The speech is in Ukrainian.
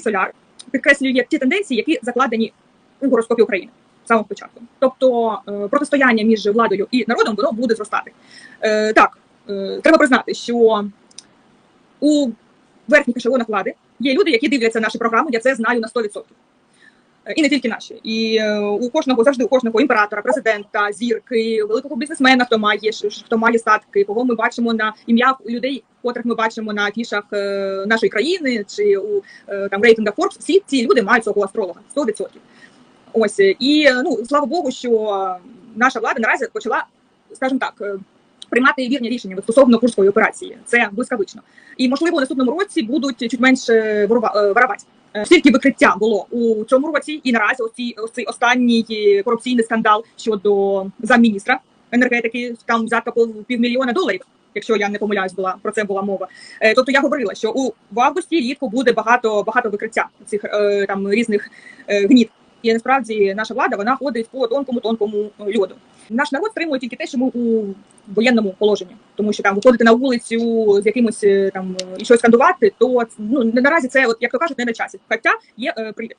Соляр підкреслює ті тенденції, які закладені у гороскопі України з самого початку. Тобто е, протистояння між владою і народом воно буде зростати. Е, Так, е, треба признати, що у верхніх ешелонах влади є люди, які дивляться наші програми, я це знаю на 100%. Е, І не тільки наші, і е, у кожного завжди у кожного імператора, президента, зірки, великого бізнесмена, хто має хто має статки, кого ми бачимо на ім'я людей, котрих ми бачимо на афішах е, нашої країни чи у там рейтингах Forbes, всі ці люди мають свого астролога 100%. Ось і ну слава Богу, що наша влада наразі почала, скажімо так. Приймати вірні рішення стосовно курської операції, це блискавично, і можливо у наступному році будуть чуть менше ворова- воровати. Е, Стільки викриття було у цьому році, і наразі ось цей, останній е, корупційний скандал щодо замміністра енергетики, там взятка півмільйона доларів. Якщо я не помиляюсь, була про це була мова. Е, Тобто я говорила, що у в августі рідко буде багато багато викриття цих там різних гнід. І насправді наша влада вона ходить по тонкому тонкому льоду. Наш народ стримує тільки те, що ми у воєнному положенні, тому що там виходити на вулицю з якимось е, там і щось скандувати, то ну наразі це, от як то кажуть, не на часі. Хоча є е, привід.